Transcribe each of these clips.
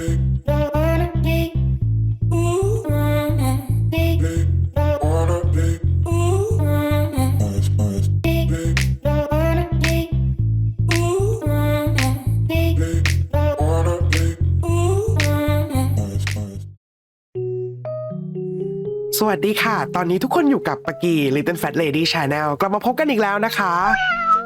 สวัสดีค่ะ ตอนนี้ทุกคนอยู่กับปากี Little Fat Lady Channel กลับมาพบกันอีกแล้วนะคะ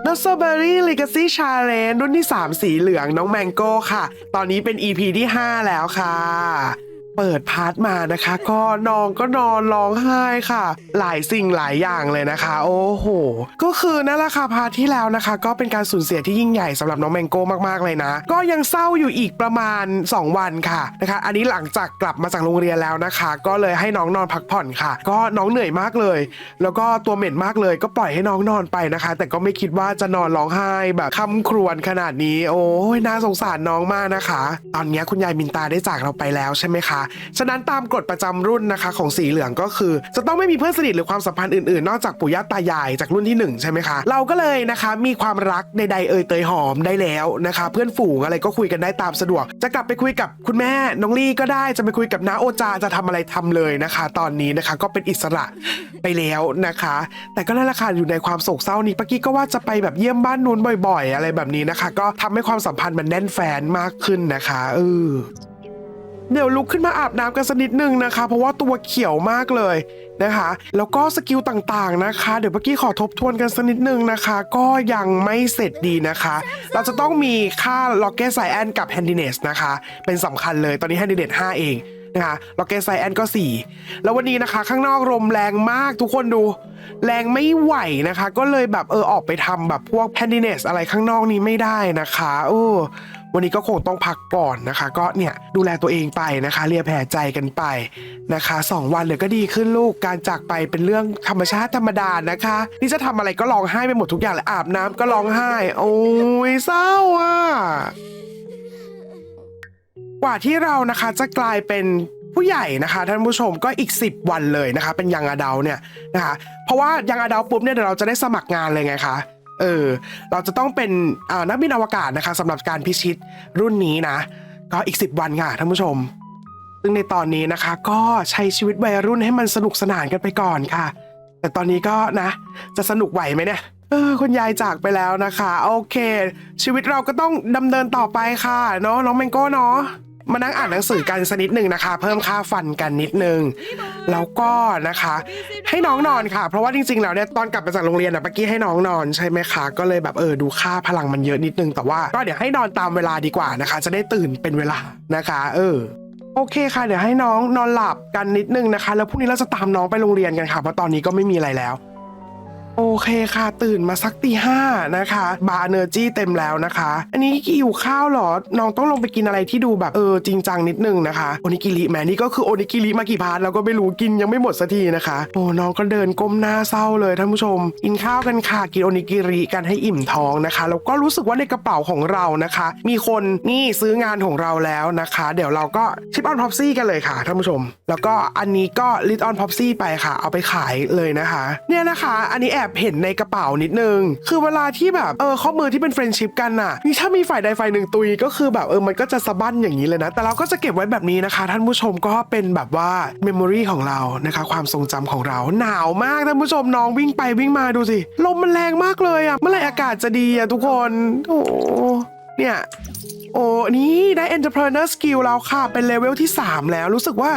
n o s o b e r r y Legacy Challenge รุ่นที่ 3 สีเหลืองน้องแมงโก้ค่ะ ตอนนี้เป็น EP ที่ 5 แล้วค่ะ เปิดพาร์ทมานะคะ ก็น้องก็นอนร้องไห้ค่ะ หลายสิ่งหลายอย่างเลยนะคะ โอ้โห ก็คือนั่นแหละค่ะพาร์ทที่แล้วนะคะ ก็เป็นการสูญเสียที่ยิ่งใหญ่สำหรับน้องแมงโก้มากๆเลยนะ ก็ยังเศร้าอยู่อีกประมาณ 2 วันค่ะนะคะ อันนี้หลังจากกลับมาจากโรงเรียนแล้วนะคะ ก็เลยให้น้องนอนพักผ่อนค่ะ ก็น้องเหนื่อยมากเลย แล้วก็ตัวเหม็นมากเลย ก็ปล่อยให้น้องนอนไปนะคะ แต่ก็ไม่คิดว่าจะนอนร้องไห้แบบคำครวญขนาดนี้ โอ้ยน่าสงสารน้องมากนะคะ ตอนนี้คุณยายมินตาได้จากเราไปแล้วใช่ไหมคะฉะนั้นตามกฎประจำรุ่นนะคะของสีเหลืองก็คือ จะต้องไม่มีเพื่อนสนิทหรือความสัมพันธ์อื่นๆ นอกจากปู่ย่าตายายจากรุ่นที่หนึ่งใช่ไหมคะ เราก็เลยนะคะมีความรักใดๆเอ่ยเตยหอมได้แล้วนะคะ เพื่อนฝูงอะไรก็คุยกันได้ตามสะดวก จะกลับไปคุยกับคุณแม่น้องลี่ก็ได้จะไปคุยกับน้าโอจาจะทำอะไรทำเลยนะคะ ตอนนี้นะคะก็เป็นอิสระไปแล้วนะคะ แต่ก็นั่นแหละค่ะอยู่ในความโศกเศร้านี้ปากี้ก็ว่าจะไปแบบเยี่ยมบ้านนู้นบ่อย ๆ อะไรแบบนี้นะคะ ก็ทำให้ความสัมพันธ์มันแน่นแฟนมากขึ้นนะคะเออ เดี๋ยวลุกขึ้นมาอาบน้ำกันสักนิดนึงนะคะ เพราะว่าตัวเขียวมากเลยนะคะ แล้วก็สกิลต่างๆนะคะ เดี๋ยวเมื่อกี้ขอทบทวนกันสักนิดนึงนะคะ ก็ยังไม่เสร็จดีนะคะ เราจะต้องมีค่า Rocket Science กับ Handiness นะคะ เป็นสำคัญเลยตอนนี้ Handiness 5เองนะคะ Rocket Science ก็ 4 แล้ววันนี้นะคะ ข้างนอกลมแรงมากทุกคนดู แรงไม่ไหวนะคะ ก็เลยแบบเออออกไปทำแบบพวก Handiness อะไรข้างนอกนี้ไม่ได้นะคะโอ้ วันนี้ก็คงต้องพักก่อนนะคะ ก็เนี่ยดูแลตัวเองไปนะคะเรียแผ่ใจกันไปนะคะสองวันเดี๋ยวก็ดีขึ้นลูกการจากไปเป็นเรื่องธรรมชาติธรรมดานะคะ นี่จะทำอะไรก็ร้องไห้ไปหมดทุกอย่างเลยอาบน้ำก็ร้องไห้ โอ้ยเศร้าอะกว่าที่เรานะคะจะกลายเป็นผู้ใหญ่นะคะท่านผู้ชมก็อีก 10 วันเลยนะคะ เป็นยังอาดัลเนี่ยนะคะ เพราะว่ายังอาดัลปุ๊บเนี่ยเดี๋ยวเราจะได้สมัครงานเลยไงคะ เออ เราจะต้องเป็นนักบินอวกาศนะคะสำหรับการพิชิตรุ่นนี้นะ ก็อีก 10 วันค่ะท่านผู้ชม ซึ่งในตอนนี้นะคะ ก็ใช้ชีวิตวัยรุ่นให้มันสนุกสนานกันไปก่อนค่ะ แต่ตอนนี้ก็นะ จะสนุกไหวไหมเนี่ยเออคุณยายจากไปแล้วนะคะ โอเค ชีวิตเราก็ต้องดำเนินต่อไปค่ะเนาะน้องแมงโก้เนาะ มานั่งอ่านหนังสือกันสักนิดหนึ่งนะคะ เพิ่มค่าฟันกันนิดนึงแล้วก็นะคะ ให้น้องนอนค่ะ เพราะว่าจริงๆแล้วเนี่ยตอนกลับมาจากโรงเรียนอะเมื่อกี้ให้น้องนอนใช่ไหมคะก็เลยแบบเออดูค่าพลังมันเยอะนิดนึงแต่ว่าก็เดี๋ยวให้นอนตามเวลาดีกว่านะคะ จะได้ตื่นเป็นเวลานะคะ เออโอเคค่ะ เดี๋ยวให้น้องนอนหลับกันนิดนึงนะคะ แล้วพรุ่งนี้เราจะตามน้องไปโรงเรียนกันค่ะเพราะตอนนี้ก็ไม่มีอะไรแล้ว โอเคค่ะ ตื่นมาสักตีห้านะคะ บาร์เนอร์จี้เต็มแล้วนะคะ อันนี้หิวข้าวหรอ น้องต้องลงไปกินอะไรที่ดูแบบเออจริงจังนิดนึงนะคะโอนิกิริแหมนี่ก็คือโอนิกิริมากี่พาร์ทแล้วก็ไม่รู้กินยังไม่หมดสักทีนะคะโอ้น้องก็เดินก้มหน้าเศร้าเลยท่านผู้ชม กินข้าวกันค่ะกินโอนิกิริกันให้อิ่มท้องนะคะแล้วก็รู้สึกว่าในกระเป๋าของเรานะคะ มีคนนี่ซื้องานของเราแล้วนะคะ เดี๋ยวเราก็ชิปออนพ็อปซี่กันเลยค่ะท่านผู้ชม แล้วก็อันนี้ก็ลิตออนพ็อปซี่ไปค่ะ เอาไปขายเลยนะคะ เนี่ยนะคะ อันนี้แอบเห็นในกระเป๋านิดนึง คือเวลาที่แบบเออข้อมือที่เป็นเฟรนด์ชิพกันน่ะนี่ถ้ามีฝ่ายใดฝ่ายหนึ่งตุยก็คือแบบเออมันก็จะสะบั้นอย่างนี้เลยนะ แต่เราก็จะเก็บไว้แบบนี้นะคะ ท่านผู้ชมก็เป็นแบบว่าเมมโมรีของเรานะคะ ความทรงจำของเราหนาวมากท่านผู้ชมน้องวิ่งไปวิ่งมาดูสิลมมันแรงมากเลยอะเมื่อไหร่อากาศจะดีอะทุกคนโอ้เนี่ยโอ้นี่ได้ entrepreneur skill แล้วค่ะ เป็นเลเวลที่ 3 แล้วรู้สึกว่า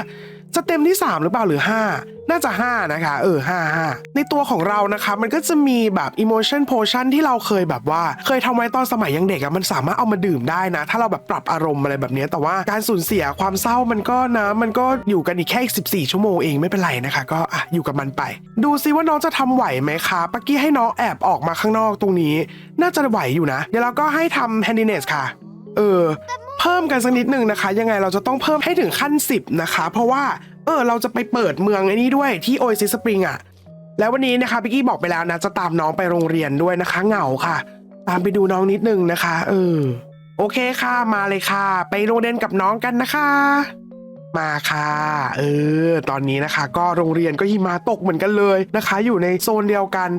จะเต็มที่ 3 หรือเปล่าหรือ 5 น่าจะ 5 นะคะ เออ5 5ในตัวของเรานะคะมันก็จะมีแบบ emotion potion ที่เราเคยแบบว่า เคยทำไว้ตอนสมัยยังเด็กอะมันสามารถเอามาดื่มได้นะ ถ้าเราแบบปรับอารมณ์อะไรแบบนี้แต่ว่าการสูญเสียความเศร้ามันก็นะมันก็อยู่กันอีกแค่ 14 ชั่วโมงเองไม่เป็นไรนะคะ ก็อะอยู่กับมันไป ดูซิว่าน้องจะทำไหวไหมคะปักกี้ให้น้องแอบออกมาข้างนอกตรงนี้ น่าจะไหวอยู่นะ เดี๋ยวเราก็ให้ทำ handiness ค่ะ เออ เพิ่มกันสักนิดหนึ่งนะคะ ยังไงเราจะต้องเพิ่มให้ถึงขั้น 10 นะคะ เพราะว่าเออเราจะไปเปิดเมืองไอ้นี้ด้วยที่โอซิสปริงอะแล้ววันนี้นะคะพี่กี้บอกไปแล้วนะ จะตามน้องไปโรงเรียนด้วยนะคะ เหงาค่ะ ตามไปดูน้องนิดนึงนะคะ เออ โอเคค่ะ มาเลยค่ะ ไปโรงเรียนกับน้องกันนะคะมาค่ะเออตอนนี้นะคะ ก็โรงเรียนก็หิมะตกเหมือนกันเลยนะคะ อยู่ในโซนเดียวกัน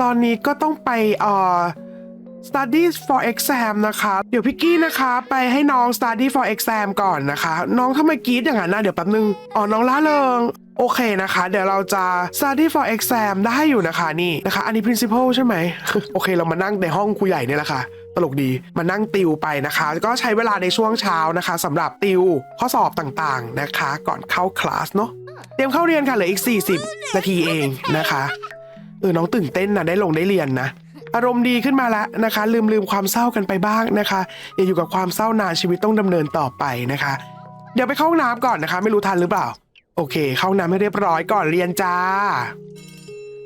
ตอนนี้ก็ต้องไปเอ่อ study for exam นะคะ เดี๋ยวพี่กี้นะคะ ไปให้น้อง study for exam ก่อนนะคะ น้องทำไมกรีดอย่างนั้นนะเดี๋ยวแป๊บนึง อ๋อ น้องล่าเริง โอเคนะคะ เดี๋ยวเราจะ study for exam ได้อยู่นะคะนี่นะคะ อันนี้ principal ใช่ไหม โอเค เรามานั่งในห้องครูใหญ่เนี่ยแหละค่ะตลกดีมานั่งติวไปนะคะ ก็ใช้เวลาในช่วงเช้านะคะสำหรับติวข้อสอบต่างๆนะคะ ก่อนเข้าคลาสเนาะเตรียมเข้าเรียนค่ะเหลืออีก 40 นาทีเองนะคะเออน้องตื่นเต้นนะได้ลงได้เรียนนะ อารมณ์ดีขึ้นมาแล้วนะคะ ลืมลืมความเศร้ากันไปบ้างนะคะ อย่าอยู่กับความเศร้านานชีวิตต้องดำเนินต่อไปนะคะ เดี๋ยวไปเข้าห้องน้ำก่อนนะคะ ไม่รู้ทันหรือเปล่า โอเค เข้าห้องน้ำให้เรียบร้อยก่อนเรียนจ้า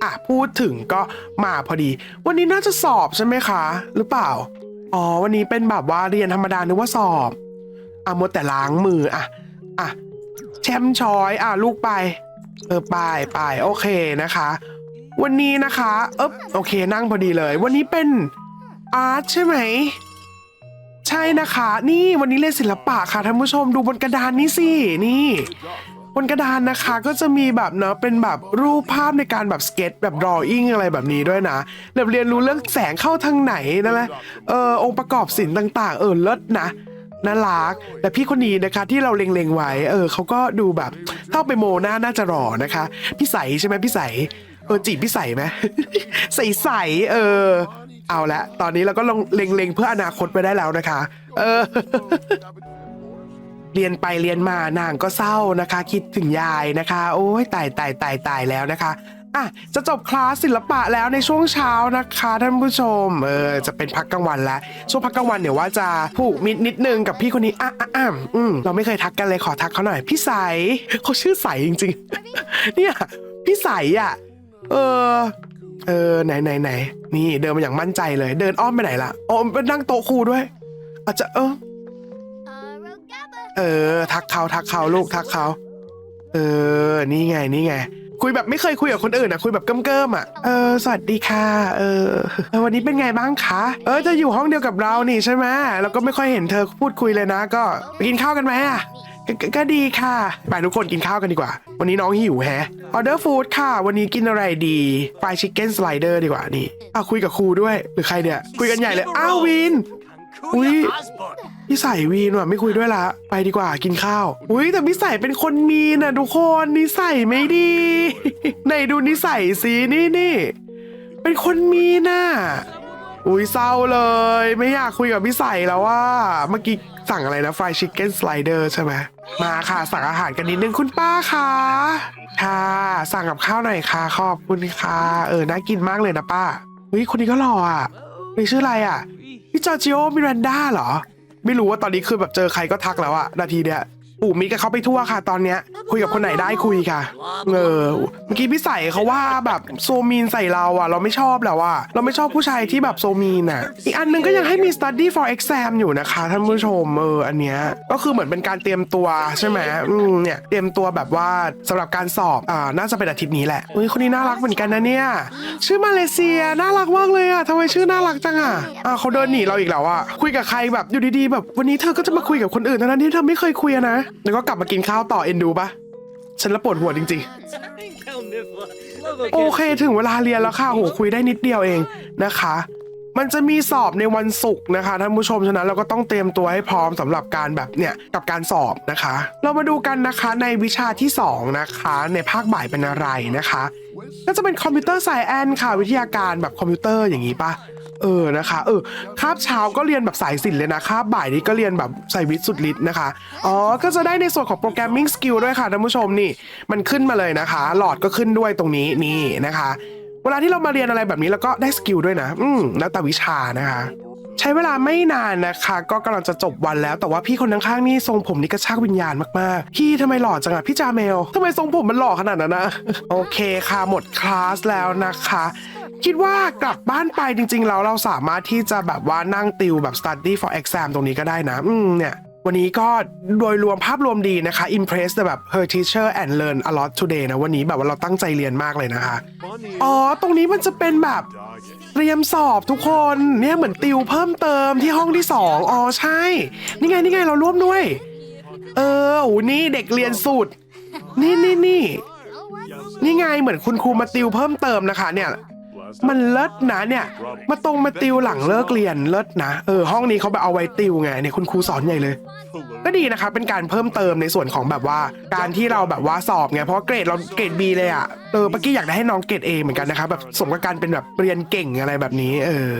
อะพูดถึงก็มาพอดี วันนี้น่าจะสอบใช่ไหมคะ หรือเปล่าอ๋อวันนี้เป็นแบบว่าเรียนธรรมดานึกว่าสอบอะหมดแต่ล้างมืออะอะแชมป์ชอยอะลูกไปเออไปไปโอเคนะคะ วันนี้นะคะเอ๊บโอเคนั่งพอดีเลย วันนี้เป็นอาร์ตใช่ไหม ใช่นะคะ นี่วันนี้เรียนศิลปะค่ะท่านผู้ชมดูบนกระดานนี่สินี่บนกระดานนะคะก็จะมีแบบเนาะเป็นแบบรูปภาพในการแบบสเก็ตแบบรออิ่งอะไรแบบนี้ด้วยนะแบบเรียนรู้เรื่องแสงเข้าทางไหนนะไหมเออองค์ประกอบศิลป์ต่าง ๆ เออเลิศนะน่ารักแต่พี่คนนี้นะคะที่เราเล็งๆไว้ เออเขาก็ดูแบบถ้าเอาไปโมหน้าน่าจะหล่อนะคะ พี่ใสใช่ไหมพี่ใส เออจีบพี่ใสไหม ใสๆเออ เอาละ ตอนนี้เราก็ลงเล็งๆเพื่ออนาคตไปได้แล้วนะคะ เออ เรียนไปเรียนมานางก็เศร้านะคะ คิดถึงยายนะคะ โอ้ยตายตายตายตายแล้วนะคะอะจะจบคลาสศิลปะแล้วในช่วงเช้านะคะท่านผู้ชมเออจะเป็นพักกลางวันแล้ว ช่วงพักกลางวันเดี๋ยวว่าจะผูกมิดนิดนึงกับพี่คนนี้อะอะอะอืมเราไม่เคยทักกันเลยขอทักเขาหน่อย พี่ใสเขาชื่อใสจริง ๆ เนี่ยพี่ใสอะ เออ เออไหนไหนไหนนี่เดินมาอย่างมั่นใจเลย เดินอ้อมไปไหนล่ะอ๋อไปนั่งโต๊ะครูด้วย อาจจะเออ เออ ทักเขาทักเขาลูกทักเขาเออ นี่ไงนี่ไง คุยแบบไม่เคยคุยกับคนอื่นอะ คุยแบบเกิ้มๆอะ เออ สวัสดีค่ะ เออ วันนี้เป็นไงบ้างคะ เออ จะอยู่ห้องเดียวกับเรานี่ใช่ไหมแล้วก็ไม่ค่อยเห็นเธอพูดคุยเลยนะ ก็ไปกินข้าวกันไหมอะ กกก็ดีค่ะ ไปทุกคนกินข้าวกันดีกว่า วันนี้น้องหิวแฮะออเดอร์ฟู้ดค่ะ วันนี้กินอะไรดีฟรายชิคเก้นสไลเดอร์ดีกว่านี่อะคุยกับครูด้วย หรือใครเนี่ย คุยกันใหญ่เลย อ้าววิน อุ้ยพี่ใส่วีนว่ะไม่คุยด้วยละ ไปดีกว่ากินข้าว อุ้ยแต่พี่ใส่เป็นคนมีนะทุกคนนิสัยไม่ดีไหนดูนิสัยสินี่นี่เป็นคนมีน่ะอุ้ยเศร้าเลย ไม่อยากคุยกับพี่ใส่แล้วว่า เมื่อกี้ สั่งอะไรนะฟรายชิคเก้นสไลเดอร์ใช่ไหมมาค่ะสั่งอาหารกันนิดนึงคุณป้าค่ะค่ะสั่งกับข้าวหน่อยค่ะ ขอบคุณค่ะเออน่ากินมากเลยนะป้าเฮ้ยคนนี้ก็หล่ออะมีชื่ออะไรอะพี่จอร์จิโอมิรันดาเหรอ ไม่รู้ว่าตอนนี้คือแบบเจอใครก็ทักแล้วอะนาทีเนี้ย ปู่มิกกับเขาไปทั่วค่ะ ตอนเนี้ย คุยกับคนไหนได้คุยค่ะเออเมื่อกี้พี่ใส่เขาว่าแบบโซมีนใส่เราอะเราไม่ชอบแล้วอะเราไม่ชอบผู้ชายที่แบบโซมีนอะอีกอันหนึงก็ยังให้มี study for exam อยู่นะคะท่านผู้ชมเอออันเนี้ยก็คือเหมือนเป็นการเตรียมตัวใช่ไหมอืมเนี่ยเตรียมตัวแบบว่าสำหรับการสอบอ่าน่าจะเป็นอาทิตย์นี้แหละอุ้ยคนนี้น่ารักเหมือนกันนะเนี่ย ชื่อมาเลเซียน่ารักมากเลยอะทำไมชื่อน่ารักจังอะอ่าเขาเดินหนีเราอีกแล้วอะคุยกับใครแบบอยู่ดีๆแบบวันนี้เธอก็จะมาคุยกับคนอื่นทั้งนั้นที่เธอไม่เคยคุยนะแล้วก็กลับมากินข้าวต่อเอ็นดูปะฉันละปวดหัวจริง ๆ โอเคถึงเวลาเรียนแล้วค่ะโหคุยได้นิดเดียวเองนะคะ มันจะมีสอบในวันศุกร์นะคะท่านผู้ชมฉะนั้นเราก็ต้องเตรียมตัวให้พร้อมสำหรับการแบบเนี่ยกับการสอบนะคะ เรามาดูกันนะคะในวิชาที่สองนะคะ ในภาคบ่ายเป็นอะไรนะคะก็จะเป็นคอมพิวเตอร์ไซแอนค่ะวิทยาการแบบคอมพิวเตอร์อย่างนี้ปะเออนะคะเออคาบเช้าก็เรียนแบบสายศิลป์เลยนะคาบบ่ายนี้ก็เรียนแบบใส่วิทย์สุดฤทธิ์นะคะอ๋อก็จะได้ในส่วนของโปรแกรมมิ่งสกิลด้วยค่ะท่านผู้ชมนี่มันขึ้นมาเลยนะคะ หลอดก็ขึ้นด้วยตรงนี้นี่นะคะ เวลาที่เรามาเรียนอะไรแบบนี้แล้วก็ได้สกิลด้วยนะ อืมแล้วแต่วิชานะคะ ใช้เวลาไม่นานนะคะ ก็กำลังจะจบวันแล้ว แต่ว่าพี่คนข้างๆนี่ทรงผมนี่กระชากวิญญาณมากๆ พี่ทำไมหล่อจังอะพี่จาเมลทำไมทรงผมมันหล่อขนาดนั้นนะโอเคค่ะหมดคลาสแล้วนะคะคิดว่ากลับบ้านไปจริงๆแล้วเราสามารถที่จะแบบว่านั่งติวแบบ study for exam ตรงนี้ก็ได้นะ อืมเนี่ย วันนี้ก็โดยรวมภาพรวมดีนะคะ impress แบบ her teacher and learn a lot today นะวันนี้แบบว่าเราตั้งใจเรียนมากเลยนะคะ อ๋อ ตรงนี้มันจะเป็นแบบเตรียมสอบทุกคนเนี่ยเหมือนติวเพิ่มเติมที่ห้องที่สองอ๋อใช่ นี่ไงนี่ไงเราร่วมด้วย เออโอ้นี่เด็กเรียนสูตร นี่นี่นี่นี่ไงเหมือนคุณครูมาติวเพิ่มเติมนะคะเนี่ย มันเลิศนะเนี่ย มาตรงมาติวหลังเลิกเรียนเลิศนะ เออห้องนี้เขาแบบเอาไว้ติวไงเนี่ยคุณครูสอนใหญ่เลย ก็ดีนะคะเป็นการเพิ่มเติมในส่วนของแบบว่า การที่เราแบบว่าสอบไงเพราะเกรดเราเกรด B เลยอะเออเมื่อกี้อยากได้ให้น้องเกรด A เหมือนกันนะคะแบบสมกับการเป็นแบบเรียนเก่งอะไรแบบนี้ เออ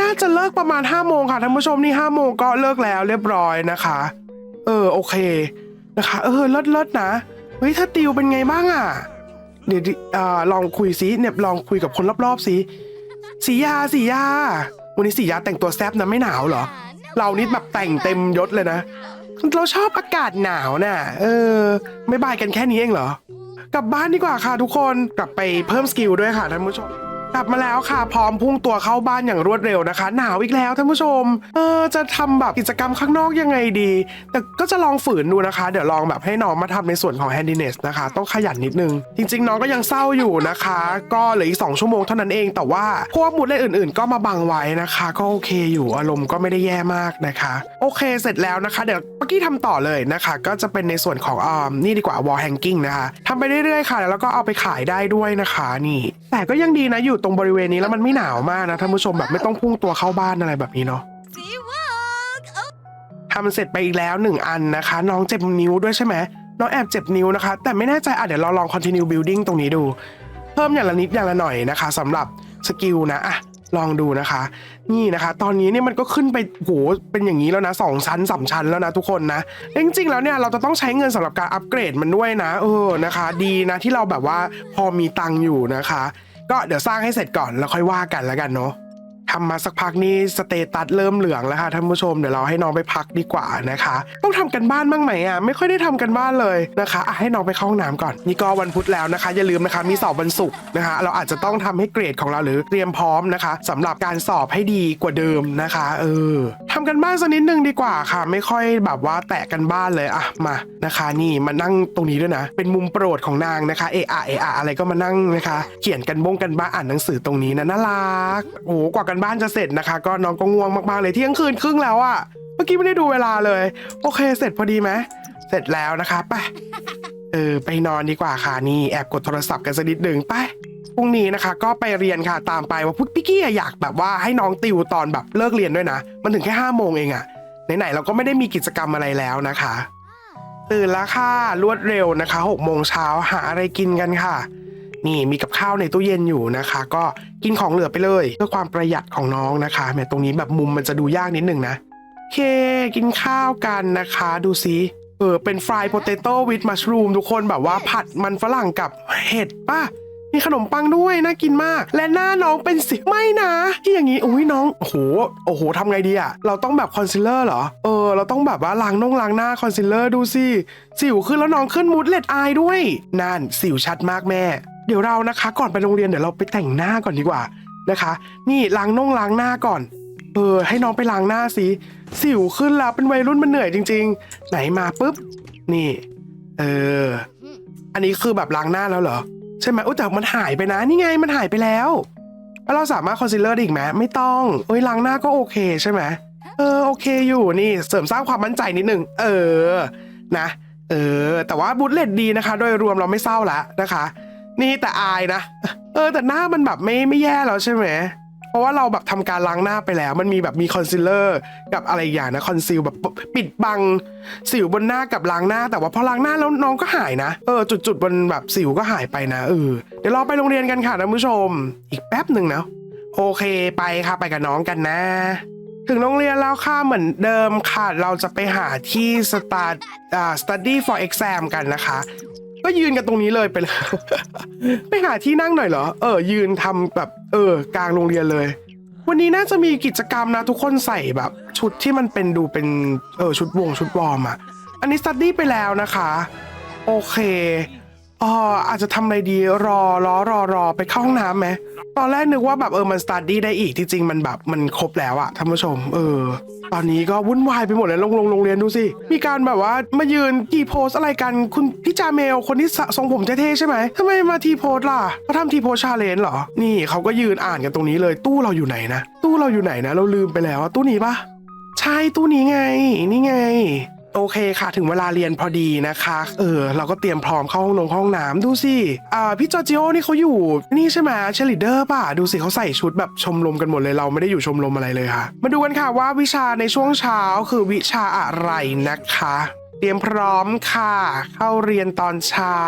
น่าจะเลิกประมาณ5้าโมงค่ะท่านผู้ชมนี่ห้าโมงก็เลิกแล้วเรียบร้อยนะคะ เออโอเคนะคะ เออเลิศเลิศนะเฮ้ยถ้าติวเป็นไงบ้างอะ เดี๋ยวดิอ่อลองคุยซิเนี่ยลองคุยกับคนรอบๆสิสียาสียา วันนี้สียาแต่งตัวแซบนะไม่หนาวเหรอ เรานี่แบบแต่งเต็มยศเลยนะ เราชอบอากาศหนาวน่ะ เออ ไม่บายกันแค่นี้เองเหรอ กลับบ้านดีกว่าค่ะทุกคน กลับไปเพิ่มสกิลด้วยค่ะท่านผู้ชม กลับมาแล้วค่ะพร้อมพุ่งตัวเข้าบ้านอย่างรวดเร็วนะคะ หนาวอีกแล้วท่านผู้ชม เออจะทำแบบกิจกรรมข้างนอกยังไงดี แต่ก็จะลองฝืนดูนะคะ เดี๋ยวลองแบบให้น้องมาทำในส่วนของ handiness นะคะ ต้องขยันนิดนึง จริง ๆ น้องก็ยังเศร้าอยู่นะคะ ก็เหลืออีก 2 ชั่วโมงเท่านั้นเอง แต่ว่าพวกมุดเล่นอื่น ๆ ก็มาบังไว้นะคะ ก็โอเคอยู่อารมณ์ก็ไม่ได้แย่มากนะคะ โอเคเสร็จแล้วนะคะ เดี๋ยวเมื่อกี้ทำต่อเลยนะคะ ก็จะเป็นในส่วนของอ่านี่ดีกว่า wall hanging นะคะทำไปเรื่อยๆค่ะ แล้วก็เอาไปขายได้ด้วยนะคะนี่ แต่ก็ยังดีนะอยู่ตรงบริเวณนี้แล้วมันไม่หนาวมากนะท่านผู้ชมแบบไม่ต้องพุ่งตัวเข้าบ้านอะไรแบบนี้เนาะทำเสร็จไปอีกแล้วหนึ่งอันนะคะ น้องเจ็บนิ้วด้วยใช่ไหมน้องแอบเจ็บนิ้วนะคะ แต่ไม่แน่ใจอะเดี๋ยวเราลอง continue building ตรงนี้ดู เพิ่มอย่างละนิดอย่างละหน่อยนะคะสำหรับสกิลนะอะ ลองดูนะคะ นี่นะคะ ตอนนี้เนี่ยมันก็ขึ้นไปโหเป็นอย่างนี้แล้วนะสองชั้นสามชั้นแล้วนะทุกคนนะจริงๆแล้วเนี่ยเราจะต้องใช้เงินสำหรับการอัปเกรดมันด้วยนะเออนะคะ ดีนะที่เราแบบว่าพอมีตังค์อยู่นะคะ ก็เดี๋ยวสร้างให้เสร็จก่อนแล้วค่อยว่ากันแล้วกันเนาะ ทำมาสักพักนี่สเตตัสเริ่มเหลืองแล้วค่ะท่านผู้ชมเดี๋ยวเราให้น้องไปพักดีกว่านะคะ ต้องทำกันบ้านบ้างไหมอะไม่ค่อยได้ทำกันบ้านเลยนะคะอะให้น้องไปเข้าห้องน้ำก่อน นี่ก็วันพุธแล้วนะคะ อย่าลืมนะคะมีสอบวันศุกร์นะคะ เราอาจจะต้องทำให้เกรดของเราหรือเตรียมพร้อมนะคะสำหรับการสอบให้ดีกว่าเดิมนะคะเออทำกันบ้านสักนิดนึงดีกว่าค่ะ ไม่ค่อยแบบว่าแตะกันบ้านเลยอะมานะคะ นี่มานั่งตรงนี้ด้วยนะ เป็นมุมโปรดของนางนะคะเออะเออะอะไรก็มานั่งนะคะ เขียนกันบ้งกันบ้านอ่านหนังสือตรงนี้นะน่ารักโอ้กว่ากันบ้านจะเสร็จนะคะ ก็น้องก็ง่วงมากๆเลยเที่ยงคืนครึ่งแล้วอะเมื่อกี้ไม่ได้ดูเวลาเลย โอเค เสร็จพอดีไหมเสร็จแล้วนะคะไปเออไปนอนดีกว่าค่ะนี่แอบกดโทรศัพท์กันสักนิดหนึ่งไปพรุ่งนี้นะคะ ก็ไปเรียนค่ะตามไปว่าพุทพี่กี้อะอยากแบบว่าให้น้องติวตอนแบบเลิกเรียนด้วยนะ มันถึงแค่ห้าโมงเองอะไหนๆเราก็ไม่ได้มีกิจกรรมอะไรแล้วนะคะตื่นแล้วค่ะรวดเร็วนะคะหกโมงเช้าหาอะไรกินกันค่ะ นี่มีกับข้าวในตู้เย็นอยู่นะคะ ก็กินของเหลือไปเลย เพื่อความประหยัดของน้องนะคะแหมตรงนี้แบบมุมมันจะดูยากนิดหนึ่งนะเค กินข้าวกันนะคะ ดูซิเออเป็นฟรายโพเตโต้วิดมัชรูมทุกคนแบบว่าผัดมันฝรั่งกับเห็ดป่ะมีขนมปังด้วยน่ากินมาก และหน้าน้องเป็นสิไม่นะที่อย่างนี้อุ้ยน้องโอ้โหโอ้โหทำไงดีอะเราต้องแบบคอนซีลเลอร์เหรอเออเราต้องแบบว่าล้างน่องล้างหน้าคอนซีลเลอร์ดูสิสิวขึ้นแล้วน้องขึ้นมูดเลดอายด้วยนั่นสิวชัดมากแม่ เดี๋ยวเรานะคะ ก่อนไปโรงเรียนเดี๋ยวเราไปแต่งหน้าก่อนดีกว่านะคะ นี่ล้างน่องล้างหน้าก่อน เออ ให้น้องไปล้างหน้าสิสิวขึ้นแล้วเป็นวัยรุ่นมันเหนื่อยจริง ๆ ไหนมาปุ๊บ นี่ เออ อันนี้คือแบบล้างหน้าแล้วเหรอ ใช่ไหมอุ้ยแต่มันหายไปนะ นี่ไงมันหายไปแล้วแล้วเราสามารถคอนซีลเลอร์ได้อีกไหมไม่ต้องเอ้ยล้างหน้าก็โอเคใช่ไหมเออโอเคอยู่นี่เสริมสร้างความมั่นใจนิดนึงเออนะ เออ แต่ว่าบูทเลตดีนะคะ โดยรวมเราไม่เศร้าละนะคะ นี่แต่อายนะ เออ แต่หน้ามันแบบไม่ไม่แย่แล้วใช่ไหม เพราะว่าเราแบบทำการล้างหน้าไปแล้ว มันมีแบบมีคอนซีลเลอร์กับอะไรอีกอย่างนะคอนซีลแบบปิดบังสิวบนหน้ากับล้างหน้า แต่ว่าพอล้างหน้าแล้วน้องก็หายนะ เออจุดๆบนแบบสิวก็หายไปนะเออเดี๋ยวเราไปโรงเรียนกันค่ะท่านผู้ชม อีกแป๊บหนึ่งนะโอเคไปค่ะไปกับน้องกันนะ ถึงโรงเรียนแล้วค่ะเหมือนเดิมค่ะ เราจะไปหาที่ start อ่า study for exam กันนะคะ ก็ยืนกันตรงนี้เลยไปเลยไปหาที่นั่งหน่อยเหรอ เออ ยืนทำแบบ เออ กลางโรงเรียนเลย วันนี้น่าจะมีกิจกรรมนะทุกคนใส่แบบ ชุดที่มันเป็นดูเป็น เออ ชุดวงชุดวอร์มอะอันนี้สตัดดี้ไปแล้วนะคะ โอเคอ๋ออาจจะทำอะไรดีรอรอรอรอไปเข้าห้องน้ำไหมตอนแรกนึกว่าแบบเออมันสตัดดี้ได้อีกที่จริงมันแบบมันครบแล้วอะท่านผู้ชม เออ ตอนนี้ก็วุ่นวายไปหมดเลยลงลงโรงเรียนดูสิ มีการแบบว่ามายืนทีโพสอะไรกันคุณ พี่จาเมลคนที่ทรงผมเท่ๆใช่ไหมทำไมมาทีโพสล่ะเขาทำทีโพสชาเลนจ์เหรอ นี่เขาก็ยืนอ่านกันตรงนี้เลยตู้เราอยู่ไหนนะ ตู้เราอยู่ไหนนะ เราลืมไปแล้วตู้นี้ปะใช่ตู้นี้ไง นี่ไงโอเคค่ะ ถึงเวลาเรียนพอดีนะคะ เออ เราก็เตรียมพร้อมเข้าห้องนงห้องน้ำดูสิอ่าพี่จอร์จิโอนี่เขาอยู่ นี่ใช่ไหมเชลิเดอร์ป่ะ ดูสิเขาใส่ชุดแบบชมรมกันหมดเลยเราไม่ได้อยู่ชมรมอะไรเลยค่ะ มาดูกันค่ะว่าวิชาในช่วงเช้าคือวิชาอะไรนะคะ เตรียมพร้อมค่ะ เข้าเรียนตอนเช้า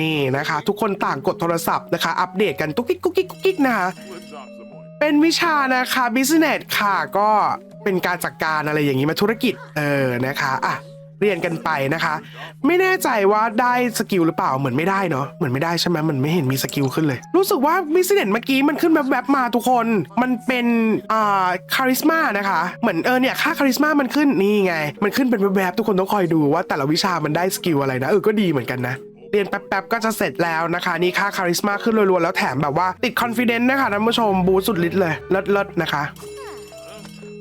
นี่นะคะ ทุกคนต่างกดโทรศัพท์นะคะ อัปเดตกันกุ๊กกิ๊กกุ๊กกิ๊กกุ๊กกิ๊กนะคะเป็นวิชานะคะ business ค่ะก็เป็นการจัดการอะไรอย่างนี้มาธุรกิจเออนะคะอะ เรียนกันไปนะคะ ไม่แน่ใจว่าได้สกิลหรือเปล่าเหมือนไม่ได้เนาะเหมือนไม่ได้ใช่ไหมมันไม่เห็นมีสกิลขึ้นเลย รู้สึกว่า business เมื่อกี้มันขึ้นแบบแบบๆมาทุกคน มันเป็นอ่าคาริสมานะคะ เหมือนเออเนี่ยค่าคาริสมามันขึ้นนี่ไง มันขึ้นเป็นแบบๆทุกคนต้องคอยดูว่าแต่ละวิชามันได้สกิลอะไรนะเออก็ดีเหมือนกันนะเรียนแป๊บๆ ก็จะเสร็จแล้วนะคะ นี่ค่าคาริสมาขึ้นรัวๆ แล้วแถมแบบว่าติดคอนฟ idence นะคะท่านผู้ชมบูสต์สุดฤทธิ์เลย เลิศๆ นะคะ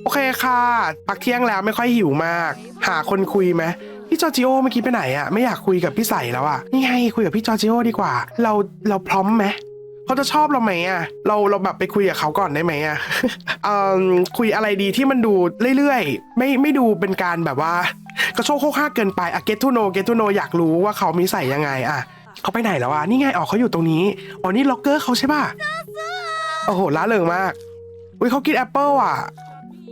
โอเคค่ะ พักเที่ยงแล้วไม่ค่อยหิวมาก หาคนคุยไหมพี่จอจิโอเมื่อกี้ไปไหนอะไม่อยากคุยกับพี่ใสแล้วอะนี่ไงคุยกับพี่จอจิโอดีกว่า เราเราพร้อมไหมเขาจะชอบเราไหมอะเราเราแบบไปคุยกับเขาก่อนได้ไหมอะเอ่อคุยอะไรดีที่มันดูเรื่อยๆ ไม่ไม่ดูเป็นการแบบว่า กระโชกโคกห้าเกินไปอะเกตทูโนเกตทูโนอยากรู้ว่าเขามีใส่ยังไงอะเขาไปไหนแล้วอะนี่ไงอ๋อเขาอยู่ตรงนี้อ๋อนี่ล็อกเกอร์เขาใช่ป่ะโอ้โหล้าเริงมากอุ้ยเขากินแอปเปิลอะ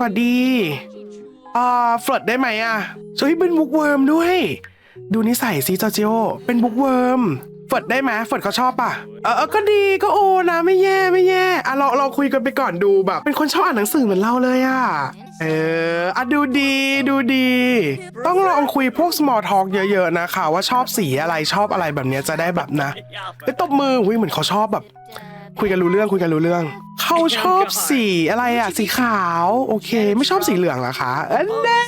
วัสดีอ่าฟิร์ดได้ไหมอะเฮ้ยเป็นบุ๊กเวิร์มด้วย ดูนิสัยซิจอจิโอเป็นบุ๊กเวิร์มฟดได้ไหมฟดเขาชอบป่ะ เออก็ดีก็โอนะไม่แย่ไม่แย่อะเราเราคุยกันไปก่อนดูแบบ เป็นคนชอบอ่านหนังสือเหมือนเราเลยอะ เอออะดูดีดูดี ต้องลองคุยพวก small talk เยอะ ๆ นะคะ ว่าชอบสีอะไรชอบอะไรแบบเนี้ยจะได้แบบนะไปตบมือหุยเหมือนเขาชอบแบบ คุยกันรู้เรื่องคุยกันรู้เรื่อง เขาชอบสีอะไรอะ สีขาว โอเค ไม่ชอบสีเหลืองเหรอคะเอันแน่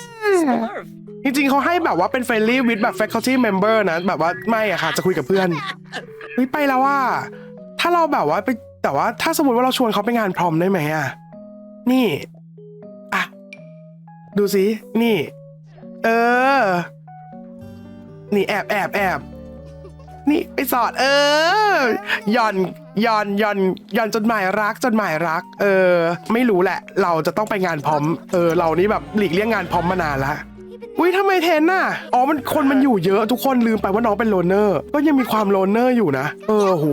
จริงๆเขาให้แบบว่าเป็น friendly with แบบ faculty member นะ แบบว่าไม่อะค่ะ จะคุยกับเพื่อนเฮ้ยไปแล้วว่า ถ้าเราแบบว่าไปแต่ว่าถ้าสมมติว่าเราชวนเขาไปงานพรอมได้ไหมอะนี่อะดูสินี่ เออ นี่แอบแอบแอบนี่ไปสอด เออหย่อน ย่อนย่อนย่อนจดหมายรักจดหมายรัก เออ ไม่รู้แหละ เราจะต้องไปงานพร้อม เออ เรานี่แบบหลีกเลี่ยงงานพร้อมมานานละอุ้ยทำไมเทนน่ะ อ๋อ มันคนมันอยู่เยอะทุกคนลืมไปว่าน้องเป็นโลเนอร์ ก็ยังมีความโลเนอร์อยู่นะ เออโห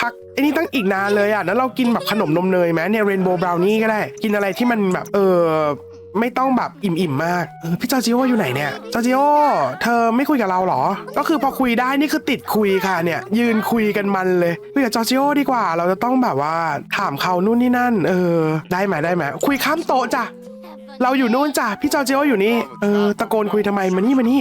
พักไอ้นี่ตั้งอีกนานเลยอะนั้นเรากินแบบขนมนมเนยไหมเนี่ยเรนโบว์บราวนี่ก็ได้ กินอะไรที่มันแบบ เออ ไม่ต้องแบบอิ่มๆมากเออพี่จอร์จิโออยู่ไหนเนี่ยจอร์จิโอเธอไม่คุยกับเราเหรอ ก็คือพอคุยได้นี่คือติดคุยค่ะเนี่ย ยืนคุยกันมันเลยคุยกับจอร์จิโอดีกว่า เราจะต้องแบบว่าถามเขานู่นนี่นั่น เออ ได้ไหมได้ไหมคุยข้ามโต๊ะจ้ะ เราอยู่นู่นจ้ะพี่จอร์จิโอยู่นี่เออตะโกนคุยทำไมมานี่มานี่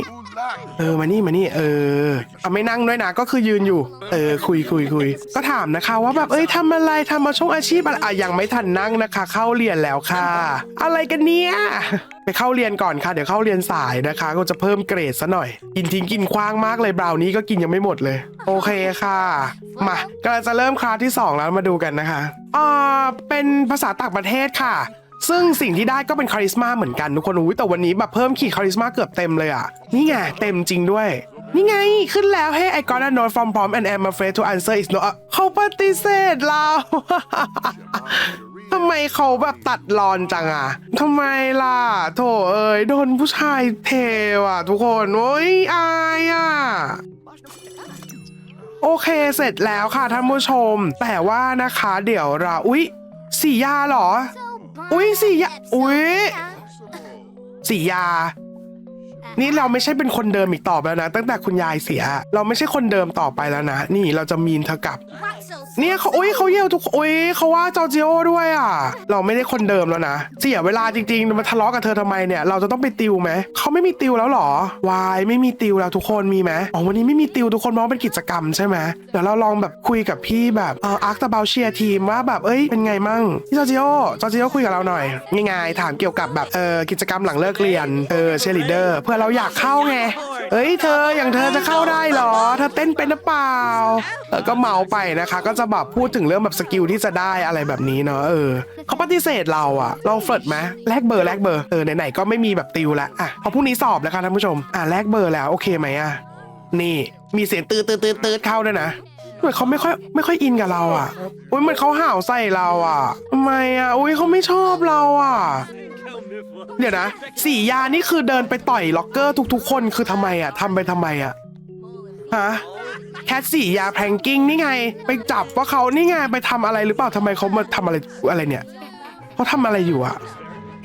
เออมานี่มานี่เออเอาไม่นั่งด้วยนะก็คือยืนอยู่ เออคุยคุยคุยก็ถามนะคะ ว่าแบบเอ้ยทำอะไรทำมาช่วงอาชีพอะไรอะยังไม่ทันนั่งนะคะ เข้าเรียนแล้วค่ะ อะไรกันเนี่ยไปเข้าเรียนก่อนค่ะเดี๋ยวเข้าเรียนสายนะคะ ก็จะเพิ่มเกรดซะหน่อย กินทิ้งกินคว้างมากเลยบราวนี้ก็กินยังไม่หมดเลย โอเคค่ะ มากำลังจะเริ่มคลาสที่สองแล้วมาดูกันนะคะอ่าเป็นภาษาต่างประเทศค่ะ ซึ่งสิ่งที่ได้ก็เป็นคาริสมาเหมือนกันทุกคนอุ้ยแต่วันนี้แบบเพิ่มขีดคาริสมาเกือบเต็มเลยอะ นี่ไงเต็มจริงด้วย นี่ไงขึ้นแล้ว Hey I got a note from prom and I'm afraid to answer is no อะเขาปฏิเสธเราทำไมเขาแบบตัดรอนจังอะทำไมล่ะ โถเอ้ยโดนผู้ชายเทว่ะทุกคน โอ้ยอายอะโอเคเสร็จแล้วค่ะท่านผู้ชม แต่ว่านะคะเดี๋ยวเราอุ๊ยสียาเหรอ อุ้ยสียาอุ้ยสียา นี่เราไม่ใช่เป็นคนเดิมอีกต่อไปแล้วนะ ตั้งแต่คุณยายเสีย เราไม่ใช่คนเดิมต่อไปแล้วนะ นี่เราจะมีนเธอกลับ เนี่ยเขาอุ้ยเขาเยี่ยวทุกอุ้ยเขาว่าจอร์จิโอด้วยอะ เราไม่ได้คนเดิมแล้วนะ เสียเวลาจริงๆมาทะเลาะกับเธอทำไมเนี่ย เราจะต้องไปติวไหม เขาไม่มีติวแล้วเหรอ วายไม่มีติวแล้วทุกคนมีไหมอ๋อวันนี้ไม่มีติวทุกคนเพราะว่าเป็นกิจกรรมใช่ไหมเดี๋ยวเราลองแบบคุยกับพี่แบบเอออาร์คตาเบลเชียทีมว่าแบบเอ้ยเป็นไงมั่งพี่จอร์จิโอจอร์จิโอคุยกับเราหน่อยง่ายๆถามเกี่ยวกับแบบเออกิจกรรมหลังเลิกเรียนเออเชียร์ลีดเดอร์เพื่อเราอยากเข้าไง เอ้ยเธออย่างเธอจะเข้าได้เหรอ เธอเต้นเป็นหรือเปล่าเออก็เมาไปนะคะ ก็จะแบบพูดถึงเรื่องแบบสกิลที่จะได้อะไรแบบนี้เนาะเออเขาปฏิเสธเราอะเราเฟิร์ดไหมแลกเบอร์แลกเบอร์เออไหนๆก็ไม่มีแบบติวละอะพอพรุ่งนี้สอบแล้วค่ะท่านผู้ชมอะแลกเบอร์แล้วโอเคไหมอะนี่มีเสียงตืดตืดตืดตืดเข้าด้วยนะเหมือนเขาไม่ค่อยไม่ค่อยอินกับเราอะอุ้ยเหมือนเขาห่าวใส่เราอะทำไมอะอุ้ยเขาไม่ชอบเราอะ เดี๋ยวนะสี่ยานี่คือเดินไปต่อยล็อกเกอร์ทุกๆ คนคือทำไมอะทำไปทำไมอะฮะแคทสี่ยาแพงกิ้งนี่ไง ไปจับว่าเขานี่ไงไปทำอะไรหรือเปล่าทำไมเขามาทำอะไรอะไรเนี่ยเขาทำอะไรอยู่อะ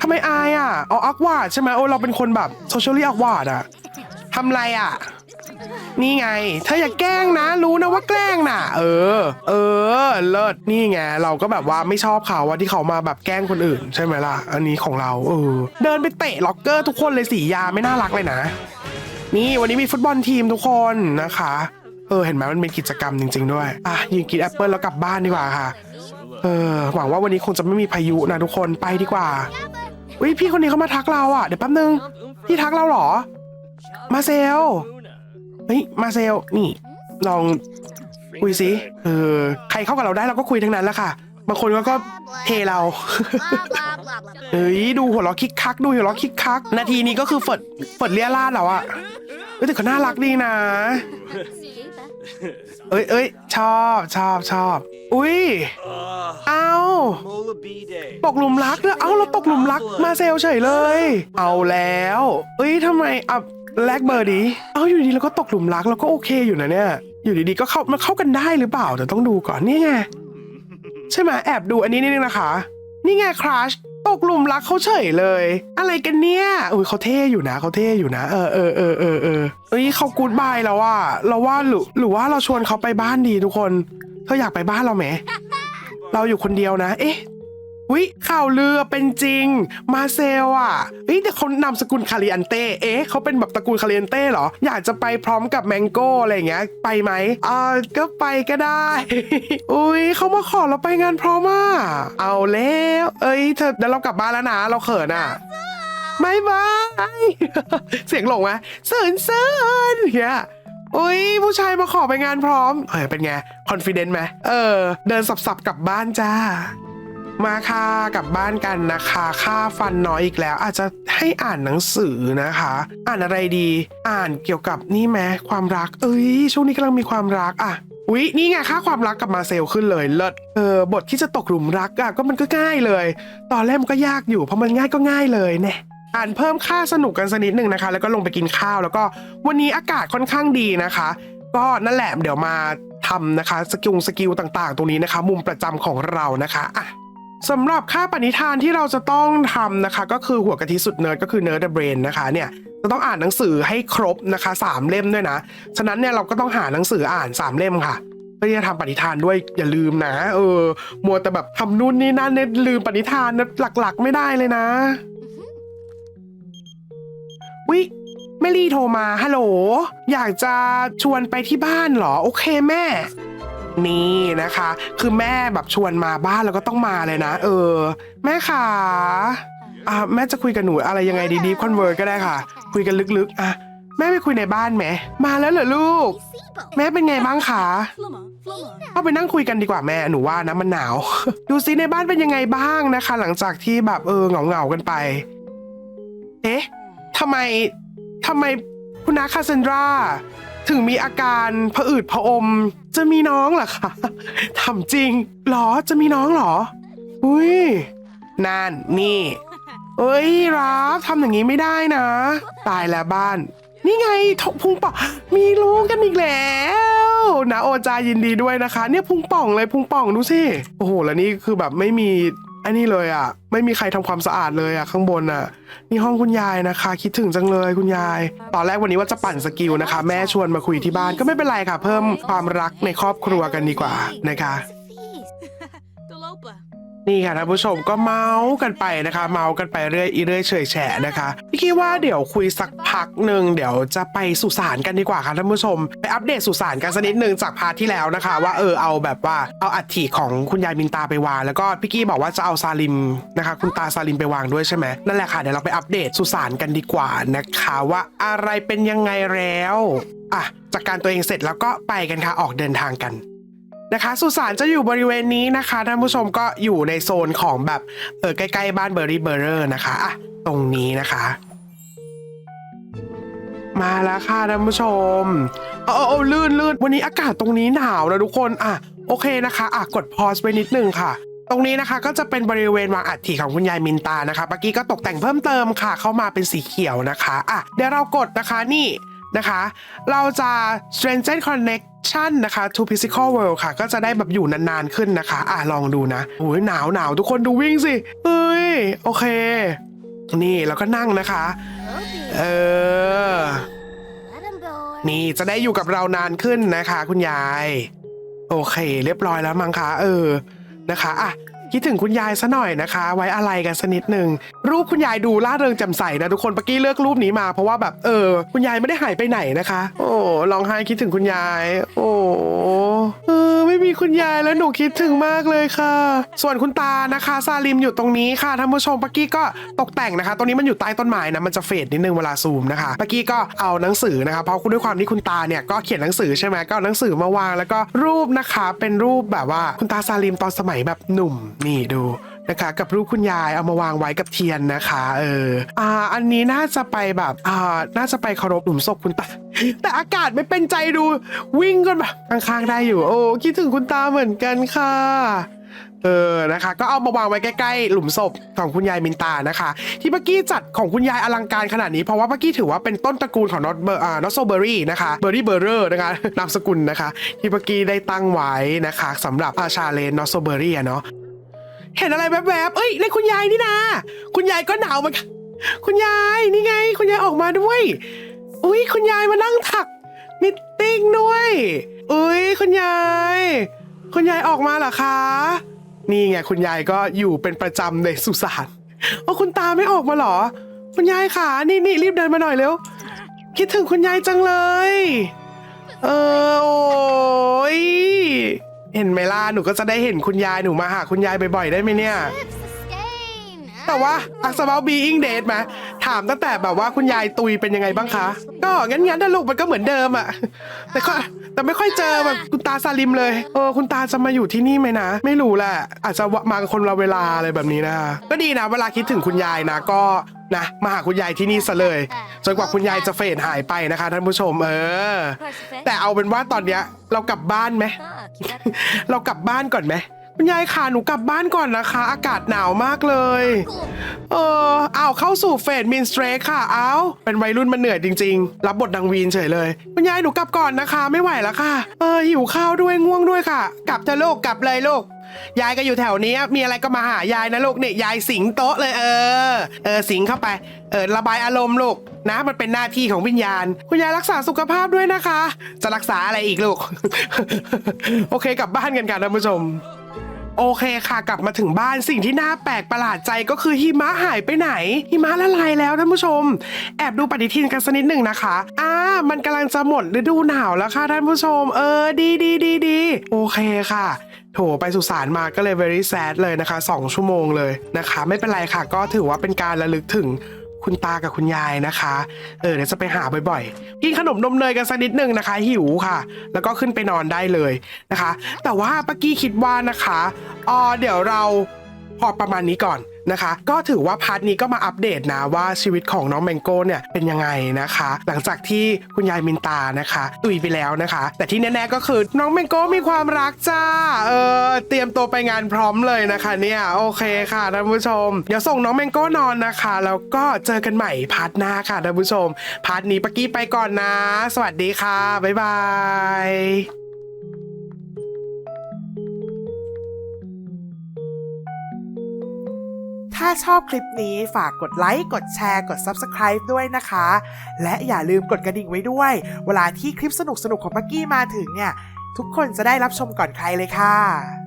ทำไมอายอะเอาอักวาดใช่ไหมโอ้เราเป็นคนแบบโซเชียลลี่อักวาดอะทำไรอะ นี่ไง เธออย่าแกล้งนะ รู้นะว่าแกล้งน่ะ เออ เออ เลิศ นี่ไง เราก็แบบว่าไม่ชอบเขาว่าที่เขามาแบบแกล้งคนอื่น ใช่ไหมล่ะ อันนี้ของเรา เออ เดินไปเตะล็อกเกอร์ทุกคนเลยสียาไม่น่ารักเลยนะ นี่วันนี้มีฟุตบอลทีมทุกคนนะคะ เออ เห็นไหมมันเป็นกิจกรรมจริง ๆ ด้วย อะยืนกินแอปเปิลแล้วกลับบ้านดีกว่าค่ะ เออ หวังว่าวันนี้คงจะไม่มีพายุนะทุกคน ไปดีกว่าอุ้ยพี่คนนี้เขามาทักเราอะ เดี๋ยวแป๊บนึง พี่ทักเราเหรอ มาเซล เฮ้ยมาเซลนี่ลองคุยสิเออใครเข้ากับเราได้เราก็คุยทั้งนั้นแหละค่ะ บางคนก็ก็เทเรา เฮ้ยดูหัวเราะคิกคักดูหัวเราะคิกคัก นาทีนี้ก็คือเฟิดเฟิดเลียราดแล้วอะเฮ้ยแต่เขาน่ารักดีนะ เอ้ยเอ้ยชอบชอบชอบ อุ้ยเอ้าตกหลุมรักด้วยเอ้าเราตกหลุมรักมาเซลเฉยเลย เอาแล้ว เอ้ยทำไมอะ แลกเบอร์ดีเอ้าอยู่ดีเราก็ตกหลุมรักเราก็โอเคอยู่นะเนี่ย อยู่ดีๆก็เข้ามันเข้ากันได้หรือเปล่าแต่ต้องดูก่อนนี่ไงใช่ไหมแอบดูอันนี้นิดนึงนะคะ นี่ไงคราชตกหลุมรักเขาเฉยเลย อะไรกันเนี่ยอุ้ยเขาเท่อยู่นะเขาเท่อยู่นะ เออเออเออเออเออเอ้ยเขากูดบายแล้วว่าเราว่าหรือหรือว่าเราชวนเขาไปบ้านดีทุกคนเธออยากไปบ้านเราไหมเราอยู่คนเดียวนะ เอ๊ะ วิข่าวลือเป็นจริง มาเซลอะเอ้ยแต่เขานามสกุลคาริอันเต้เอ๊ะเขาเป็นแบบตระกูลคาริอันเต้เหรอ อยากจะไปพร้อมกับแมงโก้อะไรอย่างเงี้ย ไปไหมอ่าก็ไปก็ได้ อุ้ยเขามาขอเราไปงานพร้อมอะเอาแล้ว เอ้ยเธอเดี๋ยวเรากลับบ้านแล้วนะ เราเขินอะบายบายเสียงหลงไหมเสินเสินเงี้ยอุ้ยผู้ชายมาขอไปงานพร้อมเฮ้ยเป็นไง คอนฟ ident ไหมเออ เดินสับๆกลับบ้านจ้า มาค่ะกลับบ้านกันนะคะ ค่าฟันน้อยอีกแล้ว อาจจะให้อ่านหนังสือนะคะ อ่านอะไรดี อ่านเกี่ยวกับนี่ไหมความรัก เอ้ยช่วงนี้กำลังมีความรักอะอุ๊ยนี่ไงค่าความรักกับมาเซลขึ้นเลยเลิศเออบทที่จะตกหลุมรักอะก็มันก็ง่ายเลย ตอนแรกมันก็ยากอยู่เพราะมันง่ายก็ง่ายเลยเนี่ยอ่านเพิ่มค่าสนุกกันสักนิดหนึ่งนะคะ แล้วก็ลงไปกินข้าวแล้วก็วันนี้อากาศค่อนข้างดีนะคะ ก็นั่นแหละเดี๋ยวมาทำนะคะสกิลสกิลต่างๆ ตรงนี้นะคะ มุมประจำของเรานะคะอะ สำหรับค่าปณิธานที่เราจะต้องทำนะคะ ก็คือหัวกะทิสุดเนิร์ดก็คือเนิร์ดเบรนนะคะเนี่ยจะต้องอ่านหนังสือให้ครบนะคะสามเล่มด้วยนะ ฉะนั้นเนี่ยเราก็ต้องหาหนังสืออ่านสามเล่มค่ะเพื่อที่จะทำปณิธานด้วยอย่าลืมนะ เออ มัวแต่แบบทำนู่นนี่นั่นเนี่ยลืมปณิธานหลักๆ ไม่ได้เลยนะ วิแม่ลี่โทรมาฮัลโหล อยากจะชวนไปที่บ้านเหรอ โอเคแม่ นี่นะคะ คือแม่แบบชวนมาบ้านแล้วก็ต้องมาเลยนะ เออ แม่ขาอะแม่จะคุยกับหนูอะไรยังไงดีๆคอนเวอร์ก็ได้ค่ะ คุยกันลึกๆอะแม่ไปคุยในบ้านไหมมาแล้วเหรอลูก แม่เป็นไงบ้างคะเข้าไปนั่งคุยกันดีกว่าแม่หนูว่านะมันหนาว ดูซิในบ้านเป็นยังไงบ้างนะคะ หลังจากที่แบบเออเหงาเหงาๆกันไป เอ๊ะทำไมทำไมคุณนาคาเซนดราถึงมีอาการผะอืดผะอม จะมีน้องเหรอคะทำจริงหรอจะมีน้องหรอ อุ้ยนั่นนี่เอ้ยรับทำอย่างนี้ไม่ได้นะ ตายแล้วบ้าน นี่ไงทพุงป่องมีลูกกันอีกแล้วนะโอจายินดีด้วยนะคะ เนี่ยพุงป่องเลยพุงป่องดูสิโอ้โหแล้วนี่คือแบบไม่มี อันนี้เลยอะ ไม่มีใครทำความสะอาดเลยอะข้างบนอะ นี่ห้องคุณยายนะคะ คิดถึงจังเลยคุณยาย ตอนแรกวันนี้ว่าจะปั่นสกิลนะคะ แม่ชวนมาคุยที่บ้านก็ไม่เป็นไรค่ะ เพิ่มความรักในครอบครัวกันดีกว่านะคะ นี่ค่ะท่านผู้ชมก็เมาส์กันไปนะคะ เมาส์กันไปเรื่อยอีเรื่อยเฉยแฉะนะคะพี่คิดว่าเดี๋ยวคุยสักพักหนึ่งเดี๋ยวจะไปสุสานกันดีกว่าค่ะท่านผู้ชมไปอัปเดตสุสานกันสักนิดหนึ่งจากพาร์ทที่แล้วนะคะ ว่าเออเอาแบบว่าเอาอัฐิของคุณยายมินตาไปวางแล้วก็พี่กี้บอกว่าจะเอาซาลิมนะคะ คุณตาซาลิมไปวางด้วยใช่ไหมนั่นแหละค่ะเดี๋ยวเราไปอัปเดตสุสานกันดีกว่านะคะว่าอะไรเป็นยังไงแล้วอะจากการตัวเองเสร็จแล้วก็ไปกันค่ะออกเดินทางกัน นะคะสุสานจะอยู่บริเวณนี้นะคะท่านผู้ชมก็อยู่ในโซนของแบบเออใกล้ๆบ้านเบอร์รี่เบอร์เรอร์นะคะอะตรงนี้นะคะ มาแล้วค่ะท่านผู้ชมเอาเอาเอาลื่นลื่นวันนี้อากาศตรงนี้หนาวนะทุกคนอะโอเคนะคะอะกดพอสไปนิดนึงค่ะตรงนี้นะคะก็จะเป็นบริเวณวางอัฐิของคุณยายมินตานะคะเมื่อกี้ก็ตกแต่งเพิ่มเติมค่ะ เข้ามาเป็นสีเขียวนะคะอะเดี๋ยวเรากดนะคะนี่ นะคะ เราจะ strengthen connection นะคะ to physical world ค่ะ ก็จะได้แบบอยู่นานๆขึ้นนะคะ อะลองดูนะโอ้ยหนาวหนาวทุกคนดูวิ่งสิ เฮ้ย โอเค นี่แล้วก็นั่งนะคะ เออ นี่จะได้อยู่กับเรานานขึ้นนะคะ คุณยาย โอเค เรียบร้อยแล้วมั้งคะ เออ นะคะ อะ คิดถึงคุณยายซะหน่อยนะคะ ไว้อะไรกันสักนิดหนึ่งรูปคุณยายดูล่าเริงแจ่มใสนะทุกคนปกกี้เลือกรูปนี้มา เพราะว่าแบบเออ คุณยายไม่ได้หายไปไหนนะคะ โอ้ร้องไห้คิดถึงคุณยาย โอ้ คุณยายแล้วหนูคิดถึงมากเลยค่ะ ส่วนคุณตานะคะ ซาลิมอยู่ตรงนี้ค่ะท่านผู้ชมปกกี้ก็ตกแต่งนะคะตรงนี้มันอยู่ใต้ต้นไม้นะมันจะเฟดนิดนึงเวลาซูมนะคะปกกี้ก็เอาหนังสือนะคะเพราะคุณด้วยความที่คุณตาเนี่ยก็เขียนหนังสือใช่ไหมก็เอาหนังสือมาวางแล้วก็รูปนะคะ เป็นรูปแบบว่าคุณตาซาลิมตอนสมัยแบบหนุ่มนี่ดู นะคะ กับรูปคุณยายเอามาวางไว้กับเทียนนะคะ เอออ่าอันนี้น่าจะไปแบบอ่าน่าจะไปเคารพหลุมศพคุณตาแต่อากาศไม่เป็นใจดูวิ่งกันแบบข้างๆได้อยู่ โอ้คิดถึงคุณตาเหมือนกันค่ะเออ นะคะ ก็เอามาวางไว้ใกล้ๆ หลุมศพของคุณยายมินตานะคะ ที่เมื่อกี้จัดของคุณยายอลังการขนาดนี้เพราะว่าเมื่อกี้ถือว่าเป็นต้นตระกูลของนอตเบอร์อ่านอตโซเบอรี่นะคะ เบอร์รี่เบอร์เรอร์นะคะ นามสกุลนะคะ ที่เมื่อกี้ได้ตั้งไว้นะคะสำหรับอาชาเลนนอตโซเบอรี่อะเนาะ เห็นอะไรแวบๆ เอ้ยในคุณยายนี่นะคุณยายก็หนาวเหมือนกันคุณยายนี่ไง คุณยายออกมาด้วย อุ้ยคุณยายมานั่งถักนิตติ้งด้วยอุ้ยคุณยาย คุณยายออกมาเหรอคะ นี่ไงคุณยายก็อยู่เป็นประจำในสุสานโอ้คุณตาไม่ออกมาเหรอ คุณยายค่ะนี่นี่รีบเดินมาหน่อยเร็ว คิดถึงคุณยายจังเลย เออโอ้ย เห็นไหมล่ะหนูก็จะได้เห็นคุณยายหนูมาหาคุณยายบ่อยๆได้ไหมเนี่ย แต่ว่าอักษร about being dead ไหมถามตั้งแต่แบบว่าคุณยายตุยเป็นยังไงบ้างคะ ก็งั้นงั้นแต่ลูกมันก็เหมือนเดิมอะแต่ก็แต่ไม่ค่อยเจอแบบคุณตาซาลิมเลยเออคุณตาจะมาอยู่ที่นี่ไหมนะ ไม่รู้แหละอาจจะมาคนละเวลาอะไรแบบนี้นะก็ดีนะเวลาคิดถึงคุณยายนะก็นะมาหาคุณยายที่นี่ซะเลยจนกว่าคุณยายจะเฟดหายไปนะคะท่านผู้ชมเออ Perfect. แต่เอาเป็นว่าตอนเนี้ยเรากลับบ้านไหม Ah, keep that เรากลับบ้านก่อนไหม คุณยายค่ะหนูกลับบ้านก่อนนะคะ อากาศหนาวมากเลย เอออ้าวเข้าสู่เฟสมินสเตรกค่ะอ้าวเป็นวัยรุ่นมันเหนื่อยจริง ๆ รับบทดังวีนเฉยเลยคุณยายหนูกลับก่อนนะคะ ไม่ไหวแล้วค่ะ เออหิวข้าวด้วยง่วงด้วยค่ะ กลับเถอะลูกกลับเลยลูกยายก็อยู่แถวนี้มีอะไรก็มาหายายนะลูกเนี่ยยายสิงโต๊ะเลยเออ เออสิงเข้าไป เออระบายอารมณ์ลูกนะมันเป็นหน้าที่ของวิญญาณ คุณยายรักษาสุขภาพด้วยนะคะ จะรักษาอะไรอีกลูก โอเคกลับบ้านกันค่ะท่านผู้ชม โอเคค่ะกลับมาถึงบ้านสิ่งที่น่าแปลกประหลาดใจก็คือหิมะหายไปไหนหิมะละลายแล้วท่านผู้ชม แอบดูปฏิทินกันสักนิดหนึ่งนะคะอ่ามันกำลังจะหมดฤดูหนาวแล้วค่ะท่านผู้ชม เออดีดีดีดีโอเคค่ะโถไปสุสานมาก็เลย very sad เลยนะคะ 2 ชั่วโมงเลยนะคะ ไม่เป็นไรค่ะ ก็ถือว่าเป็นการระลึกถึง คุณตากับคุณยายนะคะ เออเดี๋ยวจะไปหาบ่อยๆกินขนมนมเนยกันสักนิดหนึ่งนะคะ หิวค่ะ แล้วก็ขึ้นไปนอนได้เลยนะคะ แต่ว่าปากกี้คิดว่านะคะอ๋อเดี๋ยวเราพอประมาณนี้ก่อน นะคะ ก็ถือว่าพาร์ทนี้ก็มาอัปเดตนะว่าชีวิตของน้องแมงโก้เนี่ยเป็นยังไงนะคะ หลังจากที่คุณยายมินตานะคะตุยไปแล้วนะคะ แต่ที่แน่ๆก็คือน้องแมงโก้มีความรักจ้าเออเตรียมตัวไปงานพร้อมเลยนะคะเนี่ยโอเคค่ะท่านผู้ชม เดี๋ยวส่งน้องแมงโก้นอนนะคะ แล้วก็เจอกันใหม่พาร์ทหน้าค่ะท่านผู้ชม พาร์ทนี้ปักกี้ไปก่อนนะ สวัสดีค่ะบ๊ายบาย ถ้าชอบคลิปนี้ฝากกดไลค์กดแชร์กด Subscribe ด้วยนะคะ และอย่าลืมกดกระดิ่งไว้ด้วย เวลาที่คลิปสนุกๆของปักกี้มาถึงเนี่ย ทุกคนจะได้รับชมก่อนใครเลยค่ะ